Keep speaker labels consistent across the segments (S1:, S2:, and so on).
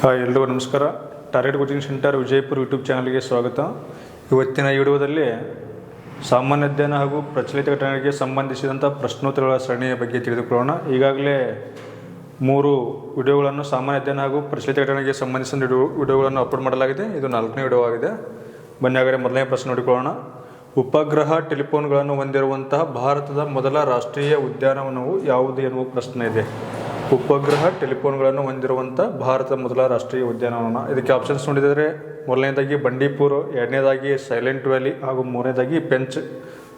S1: Hi, ಎಲ್ರಿಗೂ ನಮಸ್ಕಾರ. Target coaching centre Vijayapura YouTube ಚಾನಲ್ಗೆ ಸ್ವಾಗತ. ಇವತ್ತಿನ ವಿಡಿಯೋದಲ್ಲಿ ಸಾಮಾನ್ಯ ಅಧ್ಯಯನ ಹಾಗೂ ಪ್ರಚಲಿತ ಘಟನೆಗಳಿಗೆ ಸಂಬಂಧಿಸಿದಂಥ ಪ್ರಶ್ನೋತ್ತರಗಳ ಸರಣಿಯ ಬಗ್ಗೆ ತಿಳಿದುಕೊಳ್ಳೋಣ. ಈಗಾಗಲೇ ಮೂರು ವಿಡಿಯೋಗಳನ್ನು, ಸಾಮಾನ್ಯ ಅಧ್ಯಯನ ಹಾಗೂ ಪ್ರಚಲಿತ ಘಟನೆಗೆ ಸಂಬಂಧಿಸಿದ ವಿಡಿಯೋ, ವಿಡಿಯೋಗಳನ್ನು ಅಪ್ಲೋಡ್ ಮಾಡಲಾಗಿದೆ. ಇದು ನಾಲ್ಕನೇ ವಿಡಿಯೋ ಆಗಿದೆ. ಬನ್ನಿ ಮೊದಲನೇ ಪ್ರಶ್ನೆ ನೋಡಿಕೊಳ್ಳೋಣ. ಉಪಗ್ರಹ ಟೆಲಿಫೋನ್ಗಳನ್ನು ಹೊಂದಿರುವಂತಹ ಭಾರತದ ಮೊದಲ ರಾಷ್ಟ್ರೀಯ ಉದ್ಯಾನವನವು ಯಾವುದು ಎನ್ನುವ ಪ್ರಶ್ನೆ ಇದೆ. ಉಪಗ್ರಹ ಟೆಲಿಫೋನ್ಗಳನ್ನು ಹೊಂದಿರುವಂಥ ಭಾರತದ ಮೊದಲ ರಾಷ್ಟ್ರೀಯ ಉದ್ಯಾನವನ. ಇದಕ್ಕೆ ಆಪ್ಷನ್ಸ್ ನೋಡಿದರೆ ಮೊದಲನೇದಾಗಿ ಬಂಡೀಪುರ, ಎರಡನೇದಾಗಿ ಸೈಲೆಂಟ್ ವ್ಯಾಲಿ ಹಾಗೂ ಮೂರನೇದಾಗಿ ಪೆಂಚ್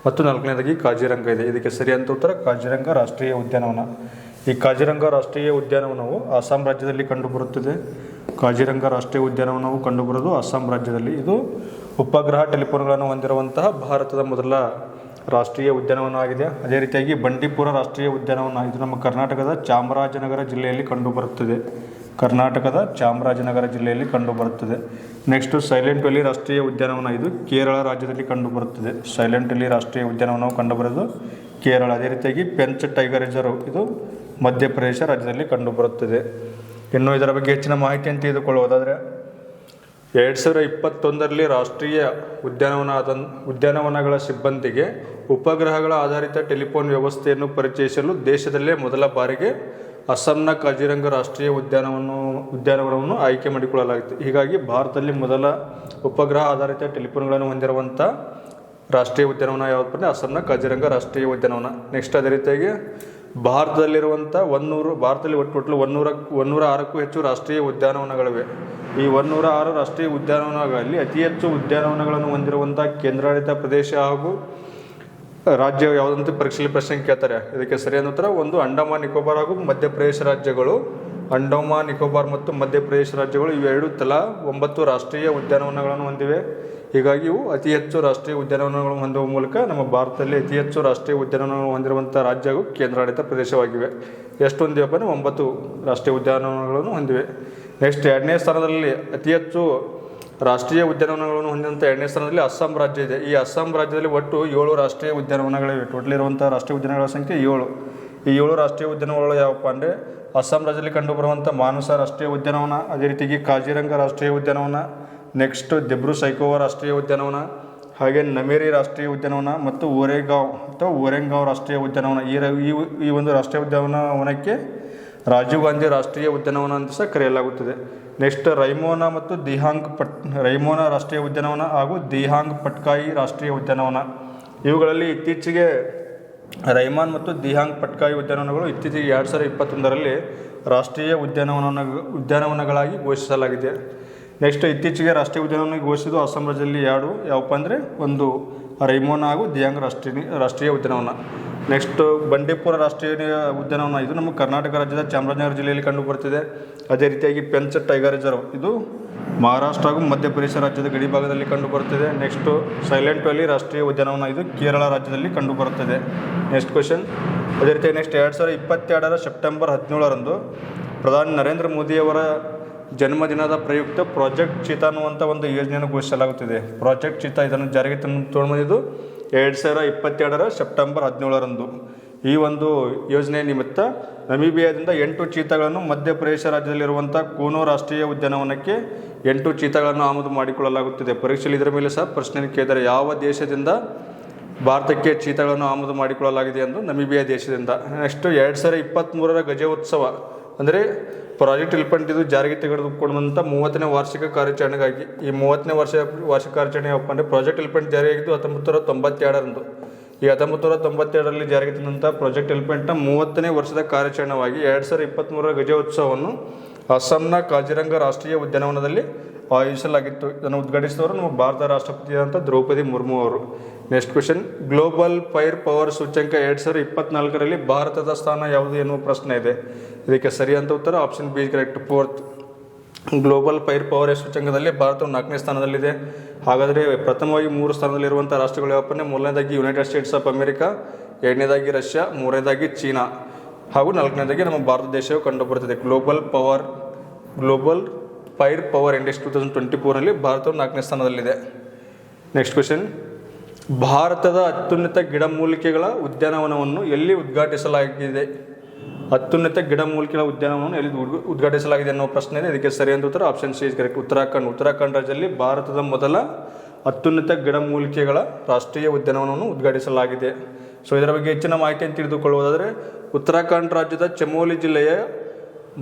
S1: ಮತ್ತು ನಾಲ್ಕನೇದಾಗಿ ಕಾಜಿರಂಗ ಇದೆ. ಇದಕ್ಕೆ ಸರಿಯಾದ ಉತ್ತರ ಕಾಜಿರಂಗ ರಾಷ್ಟ್ರೀಯ ಉದ್ಯಾನವನ. ಈ ಕಾಜಿರಂಗ ರಾಷ್ಟ್ರೀಯ ಉದ್ಯಾನವನವು ಅಸ್ಸಾಂ ರಾಜ್ಯದಲ್ಲಿ ಕಂಡುಬರುತ್ತದೆ. ಕಾಜಿರಂಗ ರಾಷ್ಟ್ರೀಯ ಉದ್ಯಾನವನವು ಕಂಡುಬರುವುದು ಅಸ್ಸಾಂ ರಾಜ್ಯದಲ್ಲಿ. ಇದು ಉಪಗ್ರಹ ಟೆಲಿಫೋನ್ಗಳನ್ನು ಹೊಂದಿರುವಂತಹ ಭಾರತದ ಮೊದಲ ರಾಷ್ಟ್ರೀಯ ಉದ್ಯಾನವನ ಆಗಿದೆ ಅದೇ ರೀತಿಯಾಗಿ ಬಂಡೀಪುರ ರಾಷ್ಟ್ರೀಯ ಉದ್ಯಾನವನ ಇದು ನಮ್ಮ ಕರ್ನಾಟಕದ ಚಾಮರಾಜನಗರ ಜಿಲ್ಲೆಯಲ್ಲಿ ಕಂಡುಬರುತ್ತದೆ ಕರ್ನಾಟಕದ ಚಾಮರಾಜನಗರ ಜಿಲ್ಲೆಯಲ್ಲಿ ಕಂಡುಬರುತ್ತದೆ ನೆಕ್ಸ್ಟ್ ಸೈಲೆಂಟ್ ವ್ಯಾಲಿ ರಾಷ್ಟ್ರೀಯ ಉದ್ಯಾನವನ ಇದು ಕೇರಳ ರಾಜ್ಯದಲ್ಲಿ ಕಂಡುಬರುತ್ತದೆ ಸೈಲೆಂಟ್ ವ್ಯಾಲಿ ರಾಷ್ಟ್ರೀಯ ಉದ್ಯಾನವನವು ಕಂಡುಬರೋದು ಕೇರಳ. ಅದೇ ರೀತಿಯಾಗಿ ಪೆಂಚ್ ಟೈಗರ್ ರಿಸರ್ವ್ ಇದು ಮಧ್ಯಪ್ರದೇಶ ರಾಜ್ಯದಲ್ಲಿ ಕಂಡುಬರುತ್ತದೆ ಇನ್ನು ಇದರ ಬಗ್ಗೆ ಹೆಚ್ಚಿನ ಮಾಹಿತಿಯನ್ನು ತಿಳಿದುಕೊಳ್ಳುವುದಾದರೆ ಎರಡು ಸಾವಿರ ಇಪ್ಪತ್ತೊಂದರಲ್ಲಿ ರಾಷ್ಟ್ರೀಯ ಉದ್ಯಾನವನ ಉದ್ಯಾನವನಗಳ ಸಿಬ್ಬಂದಿಗೆ ಉಪಗ್ರಹಗಳ ಆಧಾರಿತ ಟೆಲಿಫೋನ್ ವ್ಯವಸ್ಥೆಯನ್ನು ಪರಿಚಯಿಸಲು ದೇಶದಲ್ಲೇ ಮೊದಲ ಬಾರಿಗೆ ಅಸ್ಸಾಂನ ಕಾಜಿರಂಗ ರಾಷ್ಟ್ರೀಯ ಉದ್ಯಾನವನ ಉದ್ಯಾನವನವನ್ನು ಆಯ್ಕೆ ಮಾಡಿಕೊಳ್ಳಲಾಗಿತ್ತು. ಹೀಗಾಗಿ ಭಾರತದಲ್ಲಿ ಮೊದಲ ಉಪಗ್ರಹ ಆಧಾರಿತ ಟೆಲಿಫೋನ್ಗಳನ್ನು ಹೊಂದಿರುವಂಥ ರಾಷ್ಟ್ರೀಯ ಉದ್ಯಾನವನ ಯಾವ್ದು ಅಸ್ಸಾಂನ ಕಾಜಿರಂಗ ರಾಷ್ಟ್ರೀಯ ಉದ್ಯಾನವನ. ನೆಕ್ಸ್ಟ್ ಅದೇ ರೀತಿಯಾಗಿ ಭಾರತದಲ್ಲಿರುವಂಥ ಒನ್ನೂರು ಭಾರತದಲ್ಲಿ ಒಟ್ಟು ಒಟ್ಟು ಒನ್ನೂರ ಒನ್ನೂರ ಆರಕ್ಕೂ ಹೆಚ್ಚು ರಾಷ್ಟ್ರೀಯ ಉದ್ಯಾನವನಗಳಿವೆ. ಈ ಒನ್ನೂರ ಆರು ರಾಷ್ಟ್ರೀಯ ಉದ್ಯಾನವನಗಳಲ್ಲಿ ಅತಿ ಹೆಚ್ಚು ಉದ್ಯಾನವನಗಳನ್ನು ಹೊಂದಿರುವಂಥ ಕೇಂದ್ರಾಡಳಿತ ಪ್ರದೇಶ ಹಾಗೂ ರಾಜ್ಯ ಯಾವುದಂತ ಪರೀಕ್ಷೆಯಲ್ಲಿ ಪ್ರಶ್ನೆ ಕೇಳ್ತಾರೆ. ಇದಕ್ಕೆ ಸರಿಯಾದ ಉತ್ತರ, ಒಂದು ಅಂಡಮಾನ್, ನಿಕೋಬಾರ್ ಹಾಗೂ ಮಧ್ಯಪ್ರದೇಶ ರಾಜ್ಯಗಳು. ಅಂಡಮಾನ್, ನಿಕೋಬಾರ್ ಮತ್ತು ಮಧ್ಯಪ್ರದೇಶ ರಾಜ್ಯಗಳು ಇವೆರಡು ತಲಾ ಒಂಬತ್ತು ರಾಷ್ಟ್ರೀಯ ಉದ್ಯಾನವನಗಳನ್ನು ಹೊಂದಿವೆ. ಹೀಗಾಗಿ ಇವು ಅತಿ ಹೆಚ್ಚು ರಾಷ್ಟ್ರೀಯ ಉದ್ಯಾನವನಗಳನ್ನು ಹೊಂದುವ ಮೂಲಕ ನಮ್ಮ ಭಾರತದಲ್ಲಿ ಅತಿ ಹೆಚ್ಚು ರಾಷ್ಟ್ರೀಯ ಉದ್ಯಾನವನಗಳನ್ನು ಹೊಂದಿರುವಂಥ ರಾಜ್ಯ ಹಾಗೂ ಕೇಂದ್ರಾಡಳಿತ ಪ್ರದೇಶವಾಗಿವೆ. ಎಷ್ಟು ಅಂದರೆ ಒಂಬತ್ತು ರಾಷ್ಟ್ರೀಯ ಉದ್ಯಾನವನಗಳನ್ನು ಹೊಂದಿವೆ. ನೆಕ್ಸ್ಟ್ ಎರಡನೇ ಸ್ಥಾನದಲ್ಲಿ ಅತಿ ಹೆಚ್ಚು ರಾಷ್ಟ್ರೀಯ ಉದ್ಯಾನವನಗಳನ್ನು ಹೊಂದಿದಂಥ ಎರಡನೇ ಸ್ಥಾನದಲ್ಲಿ ಅಸ್ಸಾಂ ರಾಜ್ಯ ಇದೆ. ಈ ಅಸ್ಸಾಂ ರಾಜ್ಯದಲ್ಲಿ ಒಟ್ಟು ಏಳು ರಾಷ್ಟ್ರೀಯ ಉದ್ಯಾನವನಗಳಿವೆ. ಟೋಟಲ್ ಇರುವಂಥ ರಾಷ್ಟ್ರೀಯ ಉದ್ಯಾನಗಳ ಸಂಖ್ಯೆ ಏಳು. ಈ ಏಳು ರಾಷ್ಟ್ರೀಯ ಉದ್ಯಾನವನಗಳು ಯಾವಪ್ಪ ಅಂದರೆ ಅಸ್ಸಾಂ ರಾಜ್ಯದಲ್ಲಿ ಕಂಡುಬರುವಂಥ ಮಾನಸ ರಾಷ್ಟ್ರೀಯ ಉದ್ಯಾನವನ, ಅದೇ ರೀತಿಯಾಗಿ ಕಾಜಿರಂಗ ರಾಷ್ಟ್ರೀಯ ಉದ್ಯಾನವನ ನೆಕ್ಸ್ಟ್ ದಿಬ್ರು ಸೈಕೋವಾ ರಾಷ್ಟ್ರೀಯ ಉದ್ಯಾನವನ, ಹಾಗೆ ನಮೇರಿ ರಾಷ್ಟ್ರೀಯ ಉದ್ಯಾನವನ ಮತ್ತು ಓರೆಗಾಂವ್ ಅಥವಾ ಓರೆಂಗಾಂವ್ ರಾಷ್ಟ್ರೀಯ ಉದ್ಯಾನವನ. ಈ ಈ ಒಂದು ರಾಷ್ಟ್ರೀಯ ಉದ್ಯಾನವನಕ್ಕೆ ರಾಜೀವ್ ಗಾಂಧಿ ರಾಷ್ಟ್ರೀಯ ಉದ್ಯಾನವನ ಅಂತ ಸಹ ಕರೆಯಲಾಗುತ್ತದೆ. ನೆಕ್ಸ್ಟ್ ರೈಮೋನಾ ಮತ್ತು ದಿಹಾಂಗ್ ಪಟ್ ರೈಮೋನಾ ರಾಷ್ಟ್ರೀಯ ಉದ್ಯಾನವನ ಹಾಗೂ ದಿಹಾಂಗ್ ಪಟ್ಕಾಯಿ ರಾಷ್ಟ್ರೀಯ ಉದ್ಯಾನವನ. ಇವುಗಳಲ್ಲಿ ಇತ್ತೀಚೆಗೆ ರೈಮಾನ್ ಮತ್ತು ದಿಹಾಂಗ್ ಪಟ್ಕಾಯಿ ಉದ್ಯಾನವನಗಳು ಇತ್ತೀಚೆಗೆ ಎರಡು ಸಾವಿರದ ಇಪ್ಪತ್ತೊಂದರಲ್ಲಿ ರಾಷ್ಟ್ರೀಯ ಉದ್ಯಾನವನ ಉದ್ಯಾನವನಗಳಾಗಿ ಘೋಷಿಸಲಾಗಿದೆ. ನೆಕ್ಸ್ಟ್ ಇತ್ತೀಚೆಗೆ ರಾಷ್ಟ್ರೀಯ ಉದ್ಯಾನವನ ಘೋಷಿಸಿದ್ದು ಅಸ್ಸಾಂ ರಾಜ್ಯದಲ್ಲಿ ಎರಡು. ಯಾವಪ್ಪ ಅಂದರೆ ಒಂದು ರೈಮೋನ ಹಾಗೂ ದಿಯಾಂಗ್ ರಾಷ್ಟ್ರೀಯ ರಾಷ್ಟ್ರೀಯ ಉದ್ಯಾನವನ. ನೆಕ್ಸ್ಟ್ ಬಂಡೀಪುರ ರಾಷ್ಟ್ರೀಯ ಉದ್ಯಾನವನ. ಇದು ನಮ್ಮ ಕರ್ನಾಟಕ ರಾಜ್ಯದ ಚಾಮರಾಜನಗರ ಜಿಲ್ಲೆಯಲ್ಲಿ ಕಂಡುಬರುತ್ತಿದೆ ಅದೇ ರೀತಿಯಾಗಿ ಪೆಂಚ್ ಟೈಗರ್ ರಿಸರ್ವ್. ಇದು ಮಹಾರಾಷ್ಟ್ರ ಹಾಗೂ ಮಧ್ಯಪ್ರದೇಶ ರಾಜ್ಯದ ಗಡಿ ಭಾಗದಲ್ಲಿ ಕಂಡುಬರುತ್ತದೆ ನೆಕ್ಸ್ಟು ಸೈಲೆಂಟ್ ವ್ಯಾಲಿ ರಾಷ್ಟ್ರೀಯ ಉದ್ಯಾನವನ. ಇದು ಕೇರಳ ರಾಜ್ಯದಲ್ಲಿ ಕಂಡುಬರುತ್ತದೆ ನೆಕ್ಸ್ಟ್ ಕ್ವೆಶನ್. ಅದೇ ರೀತಿ ನೆಕ್ಸ್ಟ್ ಎರಡು ಸಾವಿರದ ಇಪ್ಪತ್ತೆರಡರ ಸೆಪ್ಟೆಂಬರ್ ಹದಿನೇಳರಂದು ಪ್ರಧಾನಿ ನರೇಂದ್ರ ಮೋದಿಯವರ ಜನ್ಮದಿನದ ಪ್ರಯುಕ್ತ ಪ್ರಾಜೆಕ್ಟ್ ಚೀತಾ ಅನ್ನುವಂಥ ಒಂದು ಯೋಜನೆಯನ್ನು ಘೋಷಿಸಲಾಗುತ್ತಿದೆ. ಪ್ರಾಜೆಕ್ಟ್ ಚೀತ ಇದನ್ನು ಜಾರಿಗೆ ತಂದು ಎರಡು ಸಾವಿರ ಇಪ್ಪತ್ತೆರಡರ ಸೆಪ್ಟೆಂಬರ್ ಹದಿನೇಳರಂದು. ಈ ಒಂದು ಯೋಜನೆ ನಿಮಿತ್ತ ನಮೀಬಿಯಾದಿಂದ ಎಂಟು ಚೀತಗಳನ್ನು ಮಧ್ಯಪ್ರದೇಶ ರಾಜ್ಯದಲ್ಲಿರುವಂಥ ಕೂನೋ ರಾಷ್ಟ್ರೀಯ ಉದ್ಯಾನವನಕ್ಕೆ ಎಂಟು ಚೀತಗಳನ್ನು ಆಮದು ಮಾಡಿಕೊಳ್ಳಲಾಗುತ್ತಿದೆ. ಪರೀಕ್ಷೆಯಲ್ಲಿ ಇದರ ಮೇಲೆ ಸಹ ಪ್ರಶ್ನೆ ಕೇಳಿದರೆ ಯಾವ ದೇಶದಿಂದ ಭಾರತಕ್ಕೆ ಚೀತಗಳನ್ನು ಆಮದು ಮಾಡಿಕೊಳ್ಳಲಾಗಿದೆ ಎಂದು ನಮೀಬಿಯಾ ದೇಶದಿಂದ. ನೆಕ್ಸ್ಟ್ ಎರಡು ಸಾವಿರ ಇಪ್ಪತ್ತ್ಮೂರರ ಗಜೋತ್ಸವ. ಅಂದರೆ ಪ್ರಾಜೆಕ್ಟ್ ಇದು ಜಾರಿಗೆ ತೆಗೆದುಕೊಂಡಂಥ ಮೂವತ್ತನೇ ವಾರ್ಷಿಕ ಕಾರ್ಯಾಚರಣೆಗಾಗಿ, ಈ ಮೂವತ್ತನೇ ವರ್ಷ, ವಾರ್ಷಿಕ ಕಾರ್ಯಾಚರಣೆ ಯಾವಪ್ಪ ಅಂದರೆ ಪ್ರಾಜೆಕ್ಟ್ ಎಲಿಫೆಂಟ್ ಜಾರಿಯಾಗಿದ್ದು ಹತ್ತೊಂಬತ್ತು ನೂರ ತೊಂಬತ್ತೆರಡರಂದು ಈ ಹತ್ತೊಂಬತ್ತು ನೂರ ತೊಂಬತ್ತೆರಡರಲ್ಲಿ ಜಾರಿಗೆ ತಂದಂಥ ಪ್ರಾಜೆಕ್ಟ್ ಇಲ್ಪಂಟ್ನ ಮೂವತ್ತನೇ ವರ್ಷದ ಕಾರ್ಯಾಚರಣೆವಾಗಿ ಎರಡು ಸಾವಿರದ ಇಪ್ಪತ್ತ್ಮೂರರ ಗಜೋತ್ಸವವನ್ನು ಅಸ್ಸಾಂನ ಕಾಜಿರಂಗ ರಾಷ್ಟ್ರೀಯ ಉದ್ಯಾನವನದಲ್ಲಿ ಆಯೋಜಿಸಲಾಗಿತ್ತು. ಇದನ್ನು ಉದ್ಘಾಟಿಸಿದವರು ನಮ್ಮ ಭಾರತ ರಾಷ್ಟ್ರಪತಿಯಾದಂಥ ದ್ರೌಪದಿ ಮುರ್ಮು ಅವರು. Next question global fire power ಸೂಚ್ಯಂಕ ಎರಡು ಸಾವಿರದ ಇಪ್ಪತ್ನಾಲ್ಕರಲ್ಲಿ ಭಾರತದ ಸ್ಥಾನ ಯಾವುದು ಎನ್ನುವ ಪ್ರಶ್ನೆ ಇದೆ. ಇದಕ್ಕೆ ಸರಿಯಾದ ಉತ್ತರ option B correct fourth global fire power ಸೂಚ್ಯಂಕದಲ್ಲಿ ಭಾರತವು ನಾಲ್ಕನೇ ಸ್ಥಾನದಲ್ಲಿದೆ. ಹಾಗಾದರೆ ಪ್ರಥಮವಾಗಿ ಮೂರು ಸ್ಥಾನದಲ್ಲಿರುವಂಥ ರಾಷ್ಟ್ರಗಳು ಯಾವಪ್ಪನೆ ಮೊದಲನೇದಾಗಿ ಯುನೈಟೆಡ್ ಸ್ಟೇಟ್ಸ್ ಆಫ್ ಅಮೆರಿಕಾ ಎರಡನೇದಾಗಿ ರಷ್ಯಾ ಮೂರನೇದಾಗಿ ಚೀನಾ ಹಾಗೂ ನಾಲ್ಕನೇದಾಗಿ ನಮ್ಮ ಭಾರತ ದೇಶವು ಕಂಡುಬರುತ್ತದೆ. Global power global fire power index two thousand twenty ಫೋರಲ್ಲಿ ಭಾರತವು ನಾಲ್ಕನೇ ಸ್ಥಾನದಲ್ಲಿದೆ. ನೆಕ್ಸ್ಟ್ ಕ್ವೆಶನ್ ಭಾರತದ ಅತ್ಯುನ್ನತ ಗಿಡಮೂಲಿಕೆಗಳ ಉದ್ಯಾನವನವನ್ನು ಎಲ್ಲಿ ಉದ್ಘಾಟಿಸಲಾಗಿದೆ? ಅತ್ಯುನ್ನತ ಗಿಡಮೂಲಿಕೆಗಳ ಉದ್ಯಾನವನ್ನು ಎಲ್ಲಿ ಉದ್ಘ- ಉದ್ಘಾಟಿಸಲಾಗಿದೆ ಅನ್ನೋ ಪ್ರಶ್ನೆ ಇದೆ. ಇದಕ್ಕೆ ಸರಿಯಾದ ಉತ್ತರ option C is correct Uttarakhand. Uttarakhand ರಾಜ್ಯದಲ್ಲಿ ಭಾರತದ ಮೊದಲ ಅತ್ಯುನ್ನತ ಗಿಡಮೂಲಿಕೆಗಳ ರಾಷ್ಟ್ರೀಯ ಉದ್ಯಾನವನವನ್ನು ಉದ್ಘಾಟಿಸಲಾಗಿದೆ. ಸೊ ಇದರ ಬಗ್ಗೆ ಹೆಚ್ಚಿನ ಮಾಹಿತಿಯನ್ನು ತಿಳಿದುಕೊಳ್ಳುವುದಾದರೆ, ಉತ್ತರಾಖಂಡ್ ರಾಜ್ಯದ ಚಮೋಲಿ ಜಿಲ್ಲೆಯ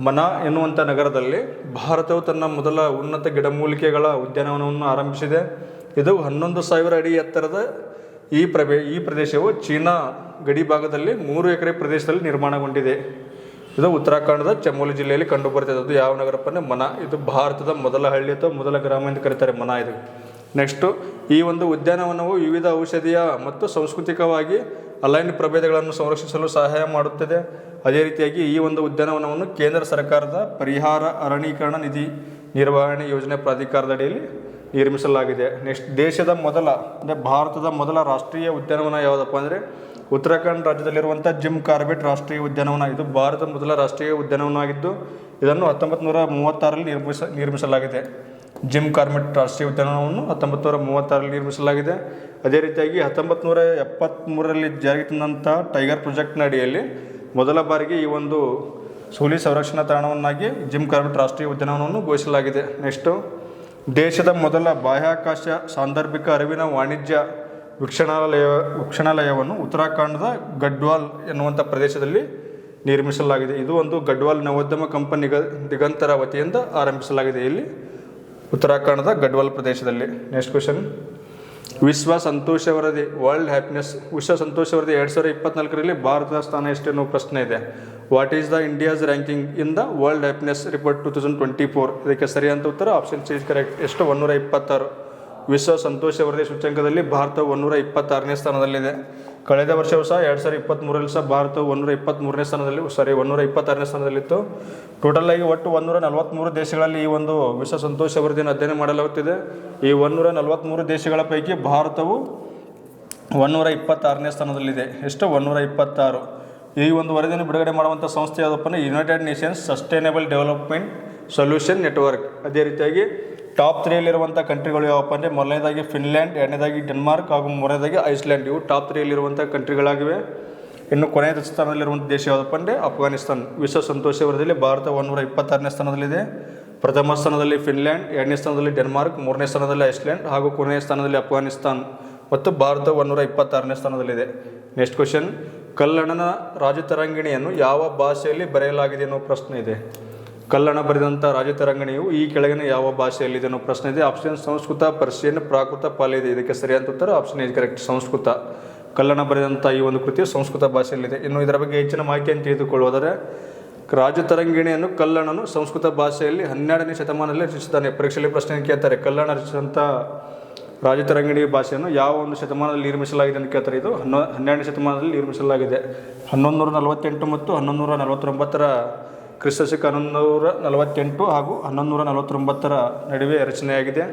S1: ಮನಾ ಎನ್ನುವಂಥ ನಗರದಲ್ಲಿ ಭಾರತವು ತನ್ನ ಮೊದಲ ಉನ್ನತ ಗಿಡಮೂಲಿಕೆಗಳ ಉದ್ಯಾನವನವನ್ನು ಆರಂಭಿಸಿದೆ. ಇದು ಹನ್ನೊಂದು ಸಾವಿರ ಅಡಿ ಎತ್ತರದ ಈ ಪ್ರಭೆ, ಈ ಪ್ರದೇಶವು ಚೀನಾ ಗಡಿ ಭಾಗದಲ್ಲಿ ಮೂರು ಎಕರೆ ಪ್ರದೇಶದಲ್ಲಿ ನಿರ್ಮಾಣಗೊಂಡಿದೆ. ಇದು ಉತ್ತರಾಖಂಡದ ಚಮೋಲಿ ಜಿಲ್ಲೆಯಲ್ಲಿ ಕಂಡುಬರುತ್ತದೆ ಅದು ಯಾವ ನಗರಪ್ಪನೇ ಮನ. ಇದು ಭಾರತದ ಮೊದಲ ಹಳ್ಳಿ ಅಥವಾ ಮೊದಲ ಗ್ರಾಮ ಎಂದು ಕರೀತಾರೆ ಮನ ಇದು. ನೆಕ್ಸ್ಟು ಈ ಒಂದು ಉದ್ಯಾನವನವು ವಿವಿಧ ಔಷಧೀಯ ಮತ್ತು ಸಾಂಸ್ಕೃತಿಕವಾಗಿ ಅಲೈನ್ ಪ್ರಭೇದಗಳನ್ನು ಸಂರಕ್ಷಿಸಲು ಸಹಾಯ ಮಾಡುತ್ತದೆ. ಅದೇ ರೀತಿಯಾಗಿ ಈ ಒಂದು ಉದ್ಯಾನವನವನ್ನು ಕೇಂದ್ರ ಸರ್ಕಾರದ ಪರಿಹಾರ ಅರಣ್ಯೀಕರಣ ನಿಧಿ ನಿರ್ವಹಣೆ ಯೋಜನೆ ಪ್ರಾಧಿಕಾರದ ಅಡಿಯಲ್ಲಿ ನಿರ್ಮಿಸಲಾಗಿದೆ. ನೆಕ್ಸ್ಟ್, ದೇಶದ ಮೊದಲ, ಅಂದರೆ ಭಾರತದ ಮೊದಲ ರಾಷ್ಟ್ರೀಯ ಉದ್ಯಾನವನ ಯಾವುದಪ್ಪ ಅಂದರೆ, ಉತ್ತರಾಖಂಡ್ ರಾಜ್ಯದಲ್ಲಿರುವಂಥ ಜಿಮ್ ಕಾರ್ಬೆಟ್ ರಾಷ್ಟ್ರೀಯ ಉದ್ಯಾನವನ. ಇದು ಭಾರತದ ಮೊದಲ ರಾಷ್ಟ್ರೀಯ ಉದ್ಯಾನವನ ಆಗಿದ್ದು, ಇದನ್ನು ಹತ್ತೊಂಬತ್ತು ನೂರ ಮೂವತ್ತಾರರಲ್ಲಿ ನಿರ್ಮಿಸ, ನಿರ್ಮಿಸಲಾಗಿದೆ. ಜಿಮ್ ಕಾರ್ಬೆಟ್ ರಾಷ್ಟ್ರೀಯ ಉದ್ಯಾನವನವನ್ನು ಹತ್ತೊಂಬತ್ತು ನೂರ ಮೂವತ್ತಾರಲ್ಲಿ ನಿರ್ಮಿಸಲಾಗಿದೆ. ಅದೇ ರೀತಿಯಾಗಿ ಹತ್ತೊಂಬತ್ತು ನೂರ ಎಪ್ಪತ್ತ್ಮೂರರಲ್ಲಿ ಜಾರಿಗೆ ತಂದಂಥ ಟೈಗರ್ ಪ್ರಾಜೆಕ್ಟ್ನ ಅಡಿಯಲ್ಲಿ ಮೊದಲ ಬಾರಿಗೆ ಈ ಒಂದು ಸೂಲಿ ಸಂರಕ್ಷಣಾ ತಾಣವನ್ನಾಗಿ ಜಿಮ್ ಕಾರ್ಬೆಟ್ ರಾಷ್ಟ್ರೀಯ ಉದ್ಯಾನವನವನ್ನು ಘೋಷಿಸಲಾಗಿದೆ. ನೆಕ್ಸ್ಟು ದೇಶದ ಮೊದಲ ಬಾಹ್ಯಾಕಾಶ ಸಾಂದರ್ಭಿಕ ಅರಿವಿನ ವಾಣಿಜ್ಯ ವೀಕ್ಷಣಾಲಯ, ವೀಕ್ಷಣಾಲಯವನ್ನು ಉತ್ತರಾಖಂಡದ ಗಡ್ವಾಲ್ ಎನ್ನುವಂಥ ಪ್ರದೇಶದಲ್ಲಿ ನಿರ್ಮಿಸಲಾಗಿದೆ. ಇದು ಒಂದು ಗಡ್ವಾಲ್ ನವೋದ್ಯಮ ಕಂಪನಿ ದಿಗಂತರ ವತಿಯಿಂದ ಆರಂಭಿಸಲಾಗಿದೆ. ಇಲ್ಲಿ ಉತ್ತರಾಖಂಡದ ಗಡ್ವಾಲ್ ಪ್ರದೇಶದಲ್ಲಿ. ನೆಕ್ಸ್ಟ್ ಕ್ವಶನ್ ವಿಶ್ವ ಸಂತೋಷ ವರದಿ ವರ್ಲ್ಡ್ ಹ್ಯಾಪಿನೆಸ್ ವಿಶ್ವ ಸಂತೋಷ ವರದಿ ಎರಡು ಸಾವಿರದ ಇಪ್ಪತ್ನಾಲ್ಕರಲ್ಲಿ ಭಾರತದ ಸ್ಥಾನ ಎಷ್ಟು ಪ್ರಶ್ನೆ ಇದೆ. What is the India's ranking in the world happiness report two thousand twenty four ಇದಕ್ಕೆ ಸರಿಯಾದ ಉತ್ತರ ಆಪ್ಷನ್ ಸಿ ಕರೆಕ್ಟ್ ಎಷ್ಟು? ಒನ್ನೂರ ಇಪ್ಪತ್ತಾರು. ವಿಶ್ವ ಸಂತೋಷ ವರದಿ ಸೂಚ್ಯಂಕದಲ್ಲಿ ಭಾರತ ಒನ್ನೂರ ಇಪ್ಪತ್ತಾರನೇ ಸ್ಥಾನದಲ್ಲಿದೆ. ಕಳೆದ ವರ್ಷವೂ ಸಹ ಎರಡು ಸಾವಿರದ ಇಪ್ಪತ್ತ್ಮೂರರಲ್ಲಿ ಸಹ ಭಾರತ ಒಂದೂರ ಇಪ್ಪತ್ತ್ಮೂರನೇ ಸ್ಥಾನದಲ್ಲಿ ಸಾರಿ ಒನ್ನೂರ ಇಪ್ಪತ್ತಾರನೇ ಸ್ಥಾನದಲ್ಲಿತ್ತು. ಟೋಟಲ್ ಆಗಿ ಒಟ್ಟು ಒಂದೂರ ನಲವತ್ತ್ಮೂರು ದೇಶಗಳಲ್ಲಿ ಈ ಒಂದು ವಿಶ್ವ ಸಂತೋಷ ವರದಿಯನ್ನು ಅಧ್ಯಯನ ಮಾಡಲಾಗುತ್ತಿದೆ. ಈ ಒನ್ನೂರ ನಲವತ್ತ್ಮೂರು ದೇಶಗಳ ಪೈಕಿ ಭಾರತವು ಒನ್ನೂರ ಇಪ್ಪತ್ತಾರನೇ ಸ್ಥಾನದಲ್ಲಿದೆ. ಎಷ್ಟು? ಒನ್ನೂರ ಇಪ್ಪತ್ತಾರು. ಈ ಒಂದು ವರದಿಯನ್ನು ಬಿಡುಗಡೆ ಮಾಡುವಂಥ ಸಂಸ್ಥೆ ಯಾವುದಪ್ಪ United Nations sustainable development solution network ಅದೇ ರೀತಿಯಾಗಿ ಟಾಪ್ ತ್ರೀಯಲ್ಲಿರುವಂಥ ಕಂಟ್ರಿಗಳು ಯಾವಪ್ಪ ಅಂದರೆ ಮೊದಲನೇದಾಗಿ ಫಿನ್ಲ್ಯಾಂಡ್, ಎರಡನೇದಾಗಿ ಡೆನ್ಮಾರ್ಕ್ ಹಾಗೂ ಮೂರನೇದಾಗಿ ಐಸ್ಲ್ಯಾಂಡ್ ಇವು ಟಾಪ್ ತ್ರೀಯಲ್ಲಿರುವಂಥ ಕಂಟ್ರಿಗಳಾಗಿವೆ. ಇನ್ನು ಕೊನೆಯ ಸ್ಥಾನದಲ್ಲಿರುವಂಥ ದೇಶ ಯಾವುದಪ್ಪ ಅಂದರೆ ಅಫ್ಘಾನಿಸ್ತಾನ್. ವಿಶ್ವ ಸಂತೋಷ ವರದಿಯಲ್ಲಿ ಭಾರತ ಒನ್ನೂರ ಇಪ್ಪತ್ತಾರನೇ ಸ್ಥಾನದಲ್ಲಿದೆ. ಪ್ರಥಮ ಸ್ಥಾನದಲ್ಲಿ ಫಿನ್ಲ್ಯಾಂಡ್, ಎರಡನೇ ಸ್ಥಾನದಲ್ಲಿ ಡೆನ್ಮಾರ್ಕ್, ಮೂರನೇ ಸ್ಥಾನದಲ್ಲಿ ಐಸ್ಲ್ಯಾಂಡ್ ಹಾಗೂ ಕೊನೆಯ ಸ್ಥಾನದಲ್ಲಿ ಅಫ್ಘಾನಿಸ್ತಾನ್. ಮತ್ತು ಭಾರತ ಒನ್ನೂರ ಇಪ್ಪತ್ತಾರನೇ ಸ್ಥಾನದಲ್ಲಿದೆ. ನೆಕ್ಸ್ಟ್ ಕ್ವಶನ್ ಕಲ್ಲಣನ ರಾಜತರಂಗಿಣಿಯನ್ನು ಯಾವ ಭಾಷೆಯಲ್ಲಿ ಬರೆಯಲಾಗಿದೆ ಅನ್ನೋ ಪ್ರಶ್ನೆ ಇದೆ. ಕಲ್ಲಣ ಬರೆದಂಥ ರಾಜತರಂಗಣಿಯು ಈ ಕೆಳಗಿನ ಯಾವ ಭಾಷೆಯಲ್ಲಿದೆ ಅನ್ನೋ ಪ್ರಶ್ನೆ ಇದೆ. ಆಪ್ಷನ್ ಸಂಸ್ಕೃತ ಪರ್ಷಿಯನ್ ಪ್ರಾಕೃತ ಪಾಲಿ ಇದೆ ಇದಕ್ಕೆ ಸರಿಯಾದ ಉತ್ತರ option is correct Sanskrit. Kalhana ಬರೆದಂಥ ಈ ಒಂದು ಕೃತಿಯು ಸಂಸ್ಕೃತ ಭಾಷೆಯಲ್ಲಿದೆ. ಇನ್ನು ಇದರ ಬಗ್ಗೆ ಹೆಚ್ಚಿನ ಮಾಹಿತಿಯನ್ನು ತಿಳಿದುಕೊಳ್ಳುವುದಾದರೆ, ರಾಜತರಂಗಿಣಿಯನ್ನು ಕಲ್ಲಣನು ಸಂಸ್ಕೃತ ಭಾಷೆಯಲ್ಲಿ ಹನ್ನೆರಡನೇ ಶತಮಾನದಲ್ಲಿ ರಚಿಸುತ್ತಾನೆ. ಪರೀಕ್ಷೆಯಲ್ಲಿ ಪ್ರಶ್ನೆ ಕೇಳ್ತಾರೆ? ಕಲ್ಲಣ ರಚಿಸಿದಂಥ ರಾಜತರಂಗಿಣಿ ಭಾಷೆಯನ್ನು ಯಾವ ಒಂದು ಶತಮಾನದಲ್ಲಿ ನಿರ್ಮಿಸಲಾಗಿದೆ ಅಂತ ಕೇಳ್ತಾರೆ. ಇದು ಹನ್ನೊ, ಹನ್ನೆರಡನೇ ಶತಮಾನದಲ್ಲಿ ನಿರ್ಮಿಸಲಾಗಿದೆ. ಹನ್ನೊಂದು ನೂರ ನಲವತ್ತೆಂಟು ಮತ್ತು ಹನ್ನೊಂದು ನೂರ ನಲವತ್ತೊಂಬತ್ತರ ಕ್ರಿಸ್ತಶಕ ಹನ್ನೊಂದು ನೂರ ನಲವತ್ತೆಂಟು ಹಾಗೂ ಹನ್ನೊಂದು ನೂರ ನಲವತ್ತೊಂಬತ್ತರ ನಡುವೆ ರಚನೆಯಾಗಿದೆ.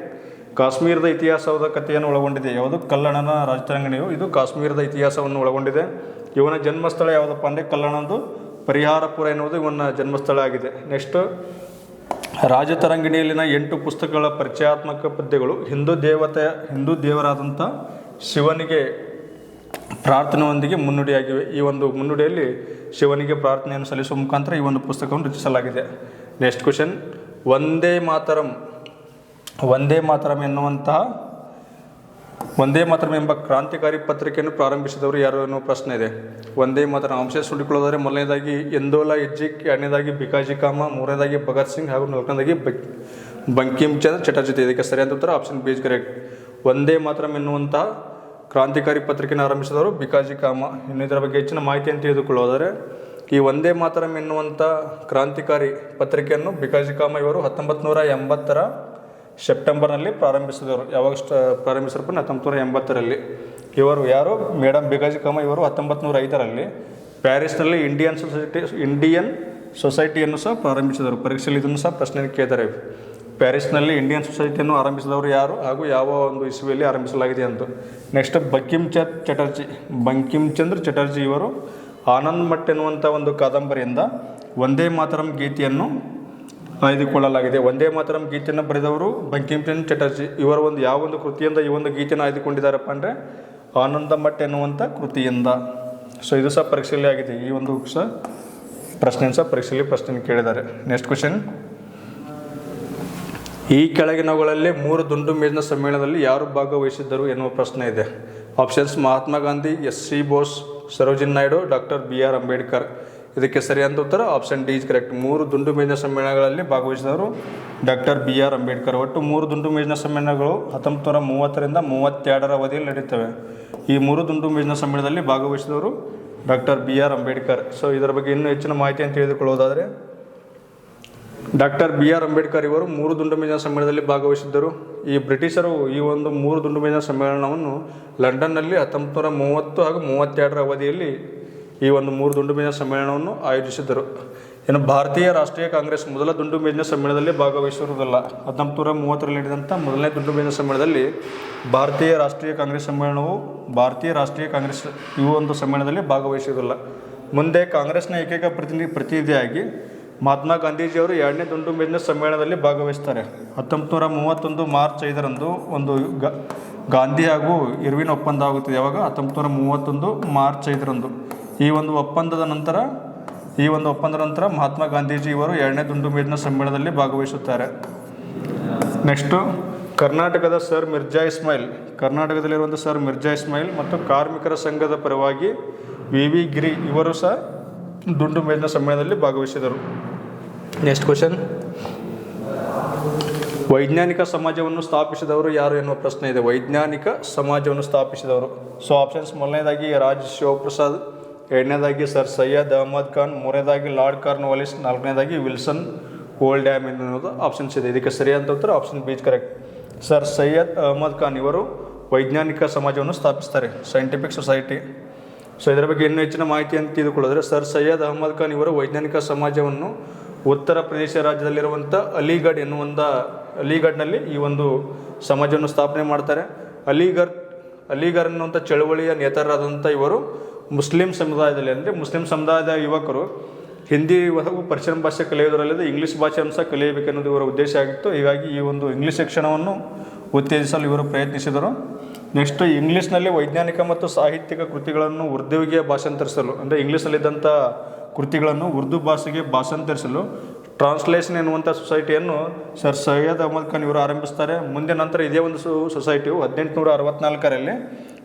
S1: ಕಾಶ್ಮೀರದ ಇತಿಹಾಸದ ಕಥೆಯನ್ನು ಒಳಗೊಂಡಿದೆ. ಯಾವುದು? ಕಲ್ಲಣನ ರಾಜತರಂಗಣಿಯು ಇದು ಕಾಶ್ಮೀರದ ಇತಿಹಾಸವನ್ನು ಒಳಗೊಂಡಿದೆ. ಇವನ ಜನ್ಮಸ್ಥಳ ಯಾವುದಪ್ಪ ಅಂದರೆ ಕಲ್ಲಣಂದು ಪರಿಹಾರಪುರ ಎನ್ನುವುದು ಇವನ ಜನ್ಮಸ್ಥಳ ಆಗಿದೆ. ನೆಕ್ಸ್ಟ್, ರಾಜತರಂಗಿಣಿಯಲ್ಲಿನ ಎಂಟು ಪುಸ್ತಕಗಳ ಪರಿಚಯಾತ್ಮಕ ಪದ್ಯಗಳು ಹಿಂದೂ ದೇವತೆ, ಹಿಂದೂ ದೇವರಾದಂಥ ಶಿವನಿಗೆ ಪ್ರಾರ್ಥನೆಯೊಂದಿಗೆ ಮುನ್ನುಡಿಯಾಗಿವೆ. ಈ ಒಂದು ಮುನ್ನುಡಿಯಲ್ಲಿ ಶಿವನಿಗೆ ಪ್ರಾರ್ಥನೆಯನ್ನು ಸಲ್ಲಿಸುವ ಮುಖಾಂತರ ಈ ಒಂದು ಪುಸ್ತಕವನ್ನು ರಚಿಸಲಾಗಿದೆ. ನೆಕ್ಸ್ಟ್ ಕ್ವಶನ್ ಒಂದೇ ಮಾತರಂ. ಒಂದೇ ಮಾತರಂ ಎನ್ನುವಂತಹ ಒಂದೇ ಮಾತರಂ ಎಂಬ ಕ್ರಾಂತಿಕಾರಿ ಪತ್ರಿಕೆಯನ್ನು ಪ್ರಾರಂಭಿಸಿದವರು ಯಾರು ಅನ್ನೋ ಪ್ರಶ್ನೆ ಇದೆ. ಒಂದೇ ಮಾತರಂ ಅಂಶ ಸುಡಿಕೊಳ್ಳೋದಾದರೆ ಮೊದಲನೇದಾಗಿ ಎಂದೋಲಾ ಎಜ್ಜಿಕ್ ಎರಡನೇದಾಗಿ ಬಿಕಾಜಿ ಕಾಮ, ಮೂರನೇದಾಗಿ ಭಗತ್ ಸಿಂಗ್ ಹಾಗೂ ನಾಲ್ಕನೇದಾಗಿ ಬಕ್ ಬಂಕಿಮ್ ಚಂದ್ರ ಚಟರ್ಜಿ ಇದಕ್ಕೆ ಸರಿಯಾದ ಉತ್ತರ ಆಪ್ಷನ್ ಬಿ ಕರೆಕ್ಟ್. ಒಂದೇ ಮಾತರಂ ಎನ್ನುವಂತಹ ಕ್ರಾಂತಿಕಾರಿ ಪತ್ರಿಕೆಯನ್ನು ಆರಂಭಿಸಿದವರು ಬಿಕಾಜಿ ಕಾಮ. ಇನ್ನು ಇದರ ಬಗ್ಗೆ ಹೆಚ್ಚಿನ ಮಾಹಿತಿಯನ್ನು ತಿಳಿದುಕೊಳ್ಳೋದಾದರೆ ಈ ಒಂದೇ ಮಾತರಂ ಎನ್ನುವಂಥ ಕ್ರಾಂತಿಕಾರಿ ಪತ್ರಿಕೆಯನ್ನು ಬಿಕಾಜಿ ಕಾಮ ಇವರು ಹತ್ತೊಂಬತ್ತು ನೂರ ಎಂಬತ್ತರ ಸೆಪ್ಟೆಂಬರ್ನಲ್ಲಿ ಪ್ರಾರಂಭಿಸಿದವರು ಯಾವಾಗ ಸ್ಟ ಪ್ರಾರಂಭಿಸಿರಪ್ಪ ಹತ್ತೊಂಬತ್ತು ನೂರ ಎಂಬತ್ತರಲ್ಲಿ. ಇವರು ಯಾರು? ಮೇಡಮ್ ಬಿಕಾಜಿ ಕಾಮ ಇವರು ಹತ್ತೊಂಬತ್ತು ನೂರ ಐದರಲ್ಲಿ. ಪ್ಯಾರಿಸ್ನಲ್ಲಿ ಇಂಡಿಯನ್ ಸೊಸೈಟಿ, ಇಂಡಿಯನ್ ಸೊಸೈಟಿಯನ್ನು ಸಹ ಪ್ರಾರಂಭಿಸಿದರು. ಪರೀಕ್ಷೆಯಲ್ಲಿ ಇದನ್ನು ಸಹ ಪ್ರಶ್ನೆ ಕೇಳ್ತಾರೆ ಪ್ಯಾರಿಸ್ನಲ್ಲಿ ಇಂಡಿಯನ್ ಸೊಸೈಟಿಯನ್ನು ಆರಂಭಿಸಿದವರು ಯಾರು ಹಾಗೂ ಯಾವ ಒಂದು ಇಸುವೆಯಲ್ಲಿ ಆರಂಭಿಸಲಾಗಿದೆ ಅಂತ. ನೆಕ್ಸ್ಟ್ ಬಂಕಿಮ್ ಚ ಚಟರ್ಜಿ ಬಂಕಿಮ್ ಚಂದ್ರ ಚಟರ್ಜಿ ಇವರು ಆನಂದ್ ಮಠ್ ಎನ್ನುವಂಥ ಒಂದು ಕಾದಂಬರಿಯಿಂದ ಒಂದೇ ಮಾತರಂ ಗೀತೆಯನ್ನು ಆಯ್ದುಕೊಳ್ಳಲಾಗಿದೆ. ಒಂದೇ ಮಾತರಂ ಗೀತೆಯನ್ನು ಬರೆದವರು ಬಂಕಿಂಚಂದ್ ಚಟರ್ಜಿ. ಇವರ ಒಂದು ಯಾವ ಒಂದು ಕೃತಿಯಿಂದ ಈ ಒಂದು ಗೀತೆಯನ್ನು ಆಯ್ದುಕೊಂಡಿದ್ದಾರಪ್ಪ ಅಂದರೆ ಆನಂದ ಮಠ್ ಎನ್ನುವಂಥ ಕೃತಿಯಿಂದ. ಸೊ ಇದು ಸಹ ಪರೀಕ್ಷೆಯಲ್ಲಿ ಆಗಿದೆ. ಈ ಒಂದು ಸಹ ಪ್ರಶ್ನೆ ಸಹ ಪರೀಕ್ಷೆಯಲ್ಲಿ ಪ್ರಶ್ನೆ ಕೇಳಿದ್ದಾರೆ. ನೆಕ್ಸ್ಟ್ ಕ್ವಶನ್ ಈ ಕೆಳಗಿನವುಗಳಲ್ಲಿ ಮೂರು ದುಂಡು ಮೇಜಿನ ಸಮ್ಮೇಳನದಲ್ಲಿ ಯಾರು ಭಾಗವಹಿಸಿದ್ದರು ಎನ್ನುವ ಪ್ರಶ್ನೆ ಇದೆ. Options Mahatma Gandhi, S C Bose, Sarojini Naidu, doctor B R Ambedkar. ಇದಕ್ಕೆ ಸರಿಯಾದ ಉತ್ತರ ಆಪ್ಷನ್ ಡಿ ಇಸ್ ಕರೆಕ್ಟ್. ಮೂರು ದುಂಡು ಮೇಜಿನ ಸಮ್ಮೇಳನಗಳಲ್ಲಿ ಭಾಗವಹಿಸಿದವರು ಡಾಕ್ಟರ್ ಬಿ ಆರ್ ಅಂಬೇಡ್ಕರ್. ಒಟ್ಟು ಮೂರು ದುಂಡು ಮೇಜಿನ ಸಮ್ಮೇಳನಗಳು ಹತ್ತೊಂಬತ್ತು ನೂರ ಮೂವತ್ತರಿಂದ ಮೂವತ್ತೆರಡರ ಅವಧಿಯಲ್ಲಿ ನಡೀತವೆ. ಈ ಮೂರು ದುಂಡು ಮೇಜಿನ ಸಮ್ಮೇಳನದಲ್ಲಿ ಭಾಗವಹಿಸಿದವರು doctor B R Ambedkar. So ಇದರ ಬಗ್ಗೆ ಇನ್ನೂ ಹೆಚ್ಚಿನ ಮಾಹಿತಿಯನ್ನು ತಿಳಿದುಕೊಳ್ಳೋದಾದರೆ ಡಾಕ್ಟರ್ ಬಿ ಆರ್ ಅಂಬೇಡ್ಕರ್ ಇವರು ಮೂರು ದುಂಡು ಮೇಜಿನ ಸಮ್ಮೇಳನದಲ್ಲಿ ಭಾಗವಹಿಸಿದ್ದರು. ಈ ಬ್ರಿಟಿಷರು ಈ ಒಂದು ಮೂರು ದುಂಡು ಮೇಜಿನ ಸಮ್ಮೇಳನವನ್ನು ಲಂಡನ್ನಲ್ಲಿ ಹತ್ತೊಂಬತ್ತು ನೂರ ಮೂವತ್ತು ಹಾಗೂ ಮೂವತ್ತೆರಡರ ಅವಧಿಯಲ್ಲಿ ಈ ಒಂದು ಮೂರು ದುಂಡು ಮೇಜಿನ ಸಮ್ಮೇಳನವನ್ನು ಆಯೋಜಿಸಿದ್ದರು. ಇನ್ನು ಭಾರತೀಯ ರಾಷ್ಟ್ರೀಯ ಕಾಂಗ್ರೆಸ್ ಮೊದಲ ದುಂಡು ಮೇಜಿನ ಸಮ್ಮೇಳನದಲ್ಲಿ ಭಾಗವಹಿಸಿರುವುದಿಲ್ಲ. ಹತ್ತೊಂಬತ್ತು ನೂರ ಮೂವತ್ತರಲ್ಲಿ ನಡೆದಂಥ ಮೊದಲನೇ ದುಂಡು ಮೇಜಿನ ಸಮ್ಮೇಳನದಲ್ಲಿ ಭಾರತೀಯ ರಾಷ್ಟ್ರೀಯ ಕಾಂಗ್ರೆಸ್ ಸಮ್ಮೇಳನವು ಭಾರತೀಯ ರಾಷ್ಟ್ರೀಯ ಕಾಂಗ್ರೆಸ್ ಈ ಒಂದು ಸಮ್ಮೇಳನದಲ್ಲಿ ಭಾಗವಹಿಸುವುದಿಲ್ಲ ಮುಂದೆ ಕಾಂಗ್ರೆಸ್ನ ಏಕೈಕ ಪ್ರತಿನಿಧಿ ಪ್ರತಿನಿಧಿಯಾಗಿ ಮಹಾತ್ಮ ಗಾಂಧೀಜಿಯವರು ಎರಡನೇ ದುಂಡು ಮೇಜಿನ ಸಮ್ಮೇಳನದಲ್ಲಿ ಭಾಗವಹಿಸ್ತಾರೆ. ಹತ್ತೊಂಬತ್ತು ನೂರ ಮೂವತ್ತೊಂದು ಮಾರ್ಚ್ ಐದರಂದು ಒಂದು ಗಾಂಧಿ ಹಾಗೂ ಇರ್ವಿನ ಒಪ್ಪಂದ ಆಗುತ್ತದೆ. ಯಾವಾಗ? ಹತ್ತೊಂಬತ್ತು ನೂರ ಮೂವತ್ತೊಂದು ಮಾರ್ಚ್ ಐದರಂದು. ಈ ಒಂದು ಒಪ್ಪಂದದ ನಂತರ, ಈ ಒಂದು ಒಪ್ಪಂದದ ನಂತರ ಮಹಾತ್ಮ ಗಾಂಧೀಜಿ ಇವರು ಎರಡನೇ ದುಂಡು ಮೇಜಿನ ಸಮ್ಮೇಳನದಲ್ಲಿ ಭಾಗವಹಿಸುತ್ತಾರೆ. ನೆಕ್ಸ್ಟು, ಕರ್ನಾಟಕದ ಸರ್ ಮಿರ್ಜಾ ಇಸ್ಮಾಯಿಲ್. ಕರ್ನಾಟಕದಲ್ಲಿರುವಂಥ ಸರ್ ಮಿರ್ಜಾ ಇಸ್ಮಾಯಿಲ್ ಮತ್ತು ಕಾರ್ಮಿಕರ ಸಂಘದ ಪರವಾಗಿ ವಿ ವಿ ಗಿರಿ ಇವರು ಸಹ ದುಂಡು ಮೇಲಿನ ಸಮ್ಮೇಳನದಲ್ಲಿ ಭಾಗವಹಿಸಿದರು. ನೆಕ್ಸ್ಟ್ ಕ್ವಶನ್ ವೈಜ್ಞಾನಿಕ ಸಮಾಜವನ್ನು ಸ್ಥಾಪಿಸಿದವರು ಯಾರು ಎನ್ನುವ ಪ್ರಶ್ನೆ ಇದೆ. ವೈಜ್ಞಾನಿಕ ಸಮಾಜವನ್ನು ಸ್ಥಾಪಿಸಿದವರು. ಸೊ ಆಪ್ಷನ್ಸ್ ಮೊದಲನೇದಾಗಿ ರಾಜ್ ಶಿವಪ್ರಸಾದ್ ಎರಡನೇದಾಗಿ ಸರ್ ಸೈಯದ್ ಅಹಮದ್ ಖಾನ್ ಮೂರನೇದಾಗಿ ಲಾರ್ಡ್ ವಾಲಿಸ್ ನಾಲ್ಕನೇದಾಗಿ ವಿಲ್ಸನ್ ಓಲ್ಡ್ ಡ್ಯಾಮ್ ಎನ್ನುವುದು ಆಪ್ಷನ್ಸ್ ಇದೆ. ಇದಕ್ಕೆ ಸರಿಯಾದ ಉತ್ತರ option B correct sir Syed Ahmad Khan ಇವರು ವೈಜ್ಞಾನಿಕ ಸಮಾಜವನ್ನು ಸ್ಥಾಪಿಸ್ತಾರೆ. ಸೈಂಟಿಫಿಕ್ ಸೊಸೈಟಿ ಸೊ ಇದರ ಬಗ್ಗೆ ಇನ್ನೂ ಹೆಚ್ಚಿನ ಮಾಹಿತಿಯನ್ನು ತಿಳಿದುಕೊಳ್ಳೋದ್ರೆ ಸರ್ ಸೈಯದ್ ಅಹಮದ್ ಖಾನ್ ಇವರು ವೈಜ್ಞಾನಿಕ ಸಮಾಜವನ್ನು ಉತ್ತರ ಪ್ರದೇಶ ರಾಜ್ಯದಲ್ಲಿರುವಂಥ ಅಲಿಗಢ್ ಎನ್ನುವಂಥ ಅಲಿಗಢ್ನಲ್ಲಿ ಈ ಒಂದು ಸಮಾಜವನ್ನು ಸ್ಥಾಪನೆ ಮಾಡ್ತಾರೆ. ಅಲಿಗಢ್ ಅಲಿಗರ್ ಅನ್ನುವಂಥ ಚಳವಳಿಯ ನೇತಾರರಾದಂಥ ಇವರು ಮುಸ್ಲಿಂ ಸಮುದಾಯದಲ್ಲಿ ಅಂದರೆ ಮುಸ್ಲಿಂ ಸಮುದಾಯದ ಯುವಕರು, ಹಿಂದಿ ಹಾಗೂ ಪರ್ಷಿಯನ್ ಭಾಷೆ ಕಲಿಯೋದರಲ್ಲದೆ ಇಂಗ್ಲೀಷ್ ಭಾಷೆಯನ್ನು ಸಹ ಕಲಿಯಬೇಕೆನ್ನೋದು ಇವರ ಉದ್ದೇಶ ಆಗಿತ್ತು. ಹೀಗಾಗಿ ಈ ಒಂದು ಇಂಗ್ಲೀಷ್ ಶಿಕ್ಷಣವನ್ನು ಉತ್ತೇಜಿಸಲು ಇವರು ಪ್ರಯತ್ನಿಸಿದರು. ನೆಕ್ಸ್ಟ್ ಇಂಗ್ಲೀಷ್ನಲ್ಲಿ ವೈಜ್ಞಾನಿಕ ಮತ್ತು ಸಾಹಿತ್ಯಿಕ ಕೃತಿಗಳನ್ನು ಉರ್ದುವಿಗೆ ಭಾಷಾಂತರಿಸಲು, ಅಂದರೆ ಇಂಗ್ಲೀಷ್ನಲ್ಲಿದ್ದಂಥ ಕೃತಿಗಳನ್ನು ಉರ್ದು ಭಾಷೆಗೆ ಭಾಷಾಂತರಿಸಲು ಟ್ರಾನ್ಸ್ಲೇಷನ್ ಎನ್ನುವಂಥ ಸೊಸೈಟಿಯನ್ನು ಸರ್ ಸೈಯದ್ ಅಹಮದ್ ಖಾನ್ ಇವರು ಆರಂಭಿಸ್ತಾರೆ. ಮುಂದೆ ನಂತರ ಇದೇ ಒಂದು ಸು, ಸೊಸೈಟಿಯು ಹದಿನೆಂಟುನೂರ ಅರವತ್ನಾಲ್ಕರಲ್ಲಿ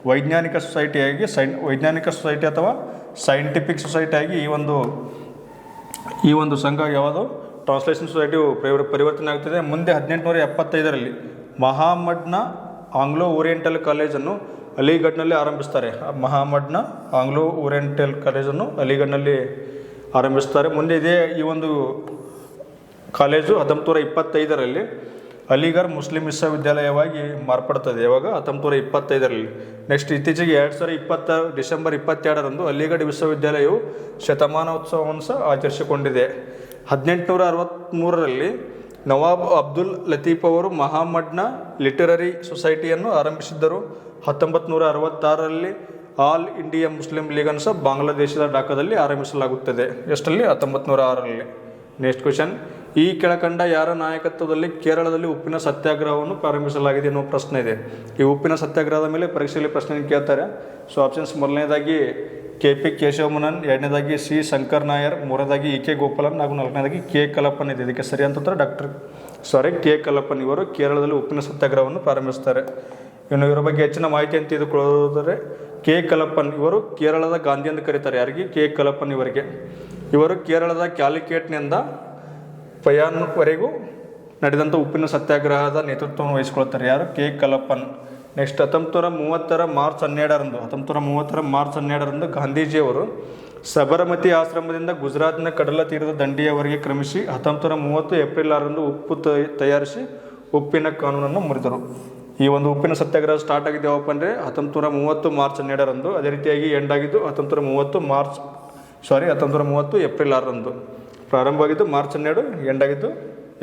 S1: ವೈಜ್ಞಾನಿಕ ಸೊಸೈಟಿಯಾಗಿ ಸೈನ್, ವೈಜ್ಞಾನಿಕ ಸೊಸೈಟಿ ಅಥವಾ ಸೈಂಟಿಫಿಕ್ ಸೊಸೈಟಿಯಾಗಿ ಈ ಒಂದು ಈ ಒಂದು ಸಂಘ ಯಾವುದು? ಟ್ರಾನ್ಸ್ಲೇಷನ್ ಸೊಸೈಟಿಯು ಪರಿವರ್, ಪರಿವರ್ತನೆ ಆಗ್ತದೆ. ಮುಂದೆ ಹದಿನೆಂಟುನೂರ ಎಪ್ಪತ್ತೈದರಲ್ಲಿ ಮಹಾಮಡ್ನ ಆಂಗ್ಲೋ ಓರಿಯೆಂಟಲ್ ಕಾಲೇಜನ್ನು ಅಲಿಗಢ್ನಲ್ಲಿ ಆರಂಭಿಸ್ತಾರೆ. ಮಹಾಮಡ್ನ ಆಂಗ್ಲೋ ಓರಿಯೆಂಟಲ್ ಕಾಲೇಜನ್ನು ಅಲಿಗಢ್ನಲ್ಲಿ ಆರಂಭಿಸ್ತಾರೆ. ಮುಂದೆ ಇದೇ ಈ ಒಂದು ಕಾಲೇಜು ಹತ್ತೊಂಬತ್ತು ನೂರ ಇಪ್ಪತ್ತೈದರಲ್ಲಿ ಅಲಿಗಢ್ ಮುಸ್ಲಿಂ ವಿಶ್ವವಿದ್ಯಾಲಯವಾಗಿ ಮಾರ್ಪಡ್ತದೆ. ಯಾವಾಗ? ಹತ್ತೊಂಬತ್ತು ಇಪ್ಪತ್ತೈದರಲ್ಲಿ. ನೆಕ್ಸ್ಟ್ ಇತ್ತೀಚೆಗೆ ಎರಡು ಸಾವಿರ ಇಪ್ಪತ್ತ, ಡಿಸೆಂಬರ್ ಇಪ್ಪತ್ತೆರಡರಂದು ಅಲಿಗಢ ವಿಶ್ವವಿದ್ಯಾಲಯವು ಶತಮಾನೋತ್ಸವವನ್ನು ಸಹ ಆಚರಿಸಿಕೊಂಡಿದೆ. ಹದಿನೆಂಟುನೂರ ಅರವತ್ತ್ಮೂರರಲ್ಲಿ ನವಾಬ್ ಅಬ್ದುಲ್ ಲತೀಫ್ ಅವರು ಮಹಾಮಡ್ನ ಲಿಟರರಿ ಸೊಸೈಟಿಯನ್ನು ಆರಂಭಿಸಿದ್ದರು. ಹತ್ತೊಂಬತ್ತು ನೂರ ಅರವತ್ತಾರರಲ್ಲಿ ಆಲ್ ಇಂಡಿಯಾ ಮುಸ್ಲಿಂ ಲೀಗನ್ನು ಸಹ ಬಾಂಗ್ಲಾದೇಶದ ಡಾಕದಲ್ಲಿ ಆರಂಭಿಸಲಾಗುತ್ತದೆ. ಎಷ್ಟರಲ್ಲಿ? ಹತ್ತೊಂಬತ್ತು ನೂರ ಆರರಲ್ಲಿ ನೆಕ್ಸ್ಟ್ ಕ್ವಶನ್ ಈ ಕೆಳಕಂಡ ಯಾರ ನಾಯಕತ್ವದಲ್ಲಿ ಕೇರಳದಲ್ಲಿ ಉಪ್ಪಿನ ಸತ್ಯಾಗ್ರಹವನ್ನು ಪ್ರಾರಂಭಿಸಲಾಗಿದೆ ಎನ್ನುವ ಪ್ರಶ್ನೆ ಇದೆ. ಈ ಉಪ್ಪಿನ ಸತ್ಯಾಗ್ರಹದ ಮೇಲೆ ಪರೀಕ್ಷೆಯಲ್ಲಿ ಪ್ರಶ್ನೆ ಕೇಳ್ತಾರೆ. ಸೊ ಆಪ್ಷನ್ಸ್ ಮೊದಲನೇದಾಗಿ ಕೆ ಪಿ ಕೇಶವಮನನ್, ಎರಡನೇದಾಗಿ ಸಿ ಶಂಕರ್ ನಾಯರ್, ಮೂರನೇದಾಗಿ ಇ ಕೆ ಗೋಪಾಲನ್, ಹಾಗೂ ನಾಲ್ಕನೇದಾಗಿ ಕೆ ಕಲಪ್ಪನ್ ಇದೆ ಇದಕ್ಕೆ ಸರಿ ಉತ್ತರ ಡಾಕ್ಟರ್ ಸಾರಿ, ಕೆ ಕಲಪ್ಪನ್ ಇವರು ಕೇರಳದಲ್ಲಿ ಉಪ್ಪಿನ ಸತ್ಯಾಗ್ರಹವನ್ನು ಪ್ರಾರಂಭಿಸ್ತಾರೆ. ಇನ್ನು ಇವರ ಬಗ್ಗೆ ಹೆಚ್ಚಿನ ಮಾಹಿತಿಯನ್ನು ತಿಳಿದುಕೊಳ್ಳೋದಾದರೆ, ಕೆ ಕಲಪ್ಪನ್ ಇವರು ಕೇರಳದ ಗಾಂಧಿ ಎಂದು ಕರೀತಾರೆ. ಯಾರಿಗೆ? ಕೆ ಕಲಪ್ಪನ್ ಇವರಿಗೆ. ಇವರು ಕೇರಳದ ಕ್ಯಾಲಿಕೇಟ್ನಿಂದ ಪಯಾನ್ವರೆಗೂ ನಡೆದಂಥ ಉಪ್ಪಿನ ಸತ್ಯಾಗ್ರಹದ ನೇತೃತ್ವವನ್ನು ವಹಿಸಿಕೊಳ್ತಾರೆ ಯಾರು? ಕೆ. ಕಲಪ್ಪನ್ ನೆಕ್ಸ್ಟ್ ಹತ್ತೊಂಬತ್ತು ನೂರ ಮೂವತ್ತರ ಮಾರ್ಚ್ ಹನ್ನೆರಡರಂದು ಹತ್ತೊಂಬತ್ತು ನೂರ ಮೂವತ್ತರ ಮಾರ್ಚ್ ಹನ್ನೆರಡರಂದು ಗಾಂಧೀಜಿಯವರು ಸಬರಮತಿ ಆಶ್ರಮದಿಂದ ಗುಜರಾತ್ನ ಕಡಲ ತೀರದ ದಂಡಿಯವರೆಗೆ ಕ್ರಮಿಸಿ ಹತ್ತೊಂಬತ್ತು ನೂರ ಮೂವತ್ತು ಏಪ್ರಿಲ್ ಆರರಂದು ಉಪ್ಪು ತಯಾರಿಸಿ ಉಪ್ಪಿನ ಕಾನೂನನ್ನು ಮುರಿದರು. ಈ ಒಂದು ಉಪ್ಪಿನ ಸತ್ಯಾಗ್ರಹ ಸ್ಟಾರ್ಟ್ ಆಗಿದ್ದು ಅಂದರೆ ಹತ್ತೊಂಬತ್ತು ನೂರ ಮೂವತ್ತು ಮಾರ್ಚ್ ಹನ್ನೆರಡರಂದು. ಅದೇ ರೀತಿಯಾಗಿ ಎಂಡ್ ಆಗಿದ್ದು ಹತ್ತೊಂಬತ್ತು ನೂರ ಮೂವತ್ತು ಮಾರ್ಚ್, ಸಾರಿ ಹತ್ತೊಂಬತ್ತು ನೂರ ಮೂವತ್ತು ಏಪ್ರಿಲ್ ಆರರಂದು. ಪ್ರಾರಂಭವಾಗಿದ್ದು ಮಾರ್ಚ್ ಹನ್ನೆರಡು ಎಂಡ್ ಆಗಿದ್ದು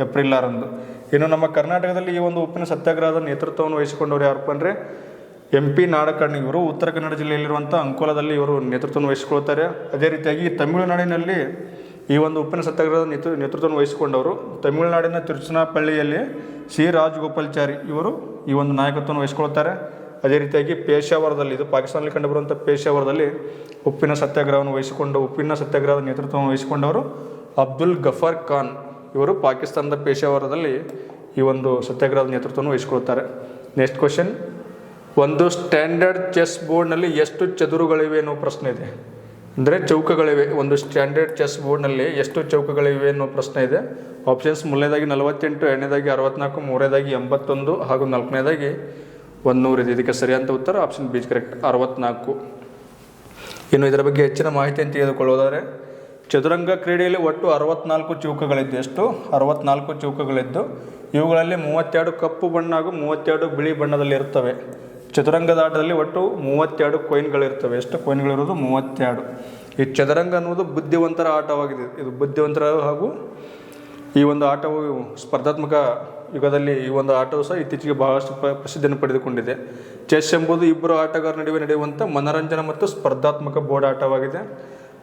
S1: ಏಪ್ರಿಲ್ ಆರಂದು ಇನ್ನು ನಮ್ಮ ಕರ್ನಾಟಕದಲ್ಲಿ ಈ ಒಂದು ಉಪ್ಪಿನ ಸತ್ಯಾಗ್ರಹದ ನೇತೃತ್ವವನ್ನು ವಹಿಸಿಕೊಂಡವರು ಯಾರಪ್ಪ ಅಂದರೆ ಎಂ ಪಿ ನಾಡಕರ್ಣಿ. ಇವರು ಉತ್ತರ ಕನ್ನಡ ಜಿಲ್ಲೆಯಲ್ಲಿರುವಂಥ ಅಂಕೋಲದಲ್ಲಿ ಇವರು ನೇತೃತ್ವವನ್ನು ವಹಿಸಿಕೊಳ್ತಾರೆ. ಅದೇ ರೀತಿಯಾಗಿ ತಮಿಳುನಾಡಿನಲ್ಲಿ ಈ ಒಂದು ಉಪ್ಪಿನ ಸತ್ಯಾಗ್ರಹದ ನೇತೃ, ನೇತೃತ್ವವನ್ನು ವಹಿಸಿಕೊಂಡವರು. ತಮಿಳುನಾಡಿನ ತಿರುಚನಾಪಳ್ಳಿಯಲ್ಲಿ ಸಿ. ರಾಜಗೋಪಾಲ್ಚಾರಿ ಇವರು ಈ ಒಂದು ನಾಯಕತ್ವವನ್ನು ವಹಿಸಿಕೊಳ್ತಾರೆ. ಅದೇ ರೀತಿಯಾಗಿ ಪೇಶಾವರದಲ್ಲಿ, ಇದು ಪಾಕಿಸ್ತಾನದಲ್ಲಿ ಕಂಡುಬರುವಂಥ ಪೇಶಾವರದಲ್ಲಿ ಉಪ್ಪಿನ ಸತ್ಯಾಗ್ರಹವನ್ನು ವಹಿಸಿಕೊಂಡು ಉಪ್ಪಿನ ಸತ್ಯಾಗ್ರಹದ ನೇತೃತ್ವವನ್ನು ವಹಿಸಿಕೊಂಡವರು. ಅಬ್ದುಲ್ ಗಫರ್ ಖಾನ್ ಇವರು ಪಾಕಿಸ್ತಾನದ ಪೇಶಾವರದಲ್ಲಿ ಈ ಒಂದು ಸತ್ಯಾಗ್ರಹದ ನೇತೃತ್ವವನ್ನು ವಹಿಸಿಕೊಳ್ತಾರೆ. ನೆಕ್ಸ್ಟ್ ಕ್ವಶನ್ ಒಂದು ಸ್ಟ್ಯಾಂಡರ್ಡ್ ಚೆಸ್ ಬೋರ್ಡ್ನಲ್ಲಿ ಎಷ್ಟು ಚದುರುಗಳಿವೆ ಅನ್ನೋ ಪ್ರಶ್ನೆ ಇದೆ. ಅಂದರೆ ಚೌಕಗಳಿವೆ. ಒಂದು ಸ್ಟ್ಯಾಂಡರ್ಡ್ ಚೆಸ್ ಬೋರ್ಡ್ನಲ್ಲಿ ಎಷ್ಟು ಚೌಕಗಳಿವೆ ಅನ್ನೋ ಪ್ರಶ್ನೆ ಇದೆ. ಆಪ್ಷನ್ಸ್ ಮೊದಲನೇದಾಗಿ ನಲವತ್ತೆಂಟು, ಎರಡನೇದಾಗಿ ಅರವತ್ನಾಲ್ಕು, ಮೂರನೇದಾಗಿ ಎಂಬತ್ತೊಂದು ಹಾಗೂ ನಾಲ್ಕನೇದಾಗಿ ಒಂದು ನೂರು ಇದೆ. ಇದಕ್ಕೆ ಸರಿಯಾದ ಉತ್ತರ ಆಪ್ಷನ್ ಬಿ ಕರೆಕ್ಟ್ ಅರವತ್ನಾಲ್ಕು. ಇನ್ನು ಇದರ ಬಗ್ಗೆ ಹೆಚ್ಚಿನ ಮಾಹಿತಿಯನ್ನು ತೆಗೆದುಕೊಳ್ಳೋದಾದರೆ ಚದುರಂಗ ಕ್ರೀಡೆಯಲ್ಲಿ ಒಟ್ಟು ಅರವತ್ನಾಲ್ಕು ಚೌಕಗಳಿದ್ದು, ಎಷ್ಟು? ಅರವತ್ನಾಲ್ಕು ಚೌಕಗಳಿದ್ದು, ಇವುಗಳಲ್ಲಿ ಮೂವತ್ತೆರಡು ಕಪ್ಪು ಬಣ್ಣ ಹಾಗೂ ಮೂವತ್ತೆರಡು ಬಿಳಿ ಬಣ್ಣದಲ್ಲಿ ಇರ್ತವೆ ಚದುರಂಗದ ಆಟದಲ್ಲಿ ಒಟ್ಟು ಮೂವತ್ತೆರಡು ಕೊಯಿನ್ಗಳಿರ್ತವೆ ಎಷ್ಟು ಕೊಯಿನ್ಗಳಿರೋದು ಮೂವತ್ತೆರಡು. ಈ ಚದುರಂಗ ಅನ್ನೋದು ಬುದ್ಧಿವಂತರ ಆಟವಾಗಿದೆ. ಇದು ಬುದ್ಧಿವಂತರ ಹಾಗೂ ಈ ಒಂದು ಆಟವು ಸ್ಪರ್ಧಾತ್ಮಕ ಯುಗದಲ್ಲಿ ಈ ಒಂದು ಆಟವು ಸಹ ಇತ್ತೀಚೆಗೆ ಬಹಳಷ್ಟು ಪ್ರಸಿದ್ಧಿಯನ್ನು ಪಡೆದುಕೊಂಡಿದೆ. ಚೆಸ್ ಎಂಬುದು ಇಬ್ಬರು ಆಟಗಾರ ನಡುವೆ ನಡೆಯುವಂಥ ಮನೋರಂಜನೆ ಮತ್ತು ಸ್ಪರ್ಧಾತ್ಮಕ ಬೋರ್ಡ್ ಆಟವಾಗಿದೆ.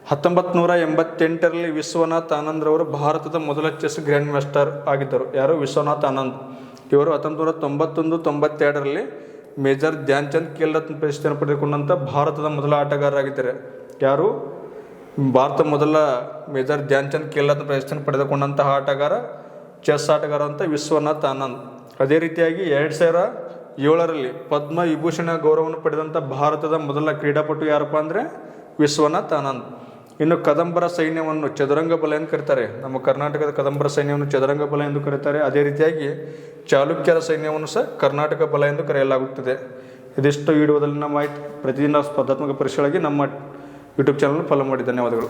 S1: ಹತ್ತೊಂಬತ್ತು ನೂರ ಎಂಬತ್ತೆಂಟರಲ್ಲಿ ವಿಶ್ವನಾಥ್ ಆನಂದ್ ರವರು ಭಾರತದ ಮೊದಲ ಚೆಸ್ ಗ್ರ್ಯಾಂಡ್ ಮಾಸ್ಟರ್ ಆಗಿದ್ದರು. ಯಾರು? ವಿಶ್ವನಾಥ್ ಆನಂದ್. ಇವರು ಹತ್ತೊಂಬತ್ತು ನೂರ ತೊಂಬತ್ತೊಂದು ತೊಂಬತ್ತೆರಡರಲ್ಲಿ ಮೇಜರ್ ಧ್ಯಾನ್ ಚಂದ್ ಖೇಲ್ ರತ್ನ ಪ್ರಶಸ್ತಿಯನ್ನು ಪಡೆದುಕೊಂಡಂಥ ಭಾರತದ ಮೊದಲ ಆಟಗಾರರಾಗಿದ್ದಾರೆ. ಯಾರು? ಭಾರತ ಮೊದಲ ಮೇಜರ್ ಧ್ಯಾನ್ ಚಂದ್ ಖೇಲ್ ರತ್ನ ಪ್ರಶಸ್ತಿಯನ್ನು ಪಡೆದುಕೊಂಡಂತಹ ಆಟಗಾರ, ಚೆಸ್ ಆಟಗಾರ ಅಂತ ವಿಶ್ವನಾಥ್ ಆನಂದ್. ಅದೇ ರೀತಿಯಾಗಿ ಎರಡು ಸಾವಿರ ಏಳರಲ್ಲಿ ಪದ್ಮ ವಿಭೂಷಣ ಗೌರವವನ್ನು ಪಡೆದಂಥ ಭಾರತದ ಮೊದಲ ಕ್ರೀಡಾಪಟು ಯಾರಪ್ಪ ಅಂದರೆ? ವಿಶ್ವನಾಥ್ ಆನಂದ್. ಇನ್ನು ಕದಂಬರ ಸೈನ್ಯವನ್ನು ಚದುರಂಗ ಬಲ ಎಂದು ಕರೀತಾರೆ. ನಮ್ಮ ಕರ್ನಾಟಕದ ಕದಂಬರ ಸೈನ್ಯವನ್ನು ಚದುರಂಗ ಬಲ ಎಂದು ಕರೀತಾರೆ. ಅದೇ ರೀತಿಯಾಗಿ ಚಾಲುಕ್ಯರ ಸೈನ್ಯವನ್ನು ಸಹ ಕರ್ನಾಟಕ ಬಲ ಎಂದು ಕರೆಯಲಾಗುತ್ತದೆ. ಇದಿಷ್ಟು ನಮ್ಮ ಮಾಹಿತಿ ಪ್ರತಿದಿನ ಸ್ಪರ್ಧಾತ್ಮಕ ಪರೀಕ್ಷೆಗಳಿಗೆ ನಮ್ಮ ಯೂಟ್ಯೂಬ್ ಚಾನಲ್ ಫಾಲೋ ಮಾಡಿ. ಧನ್ಯವಾದಗಳು.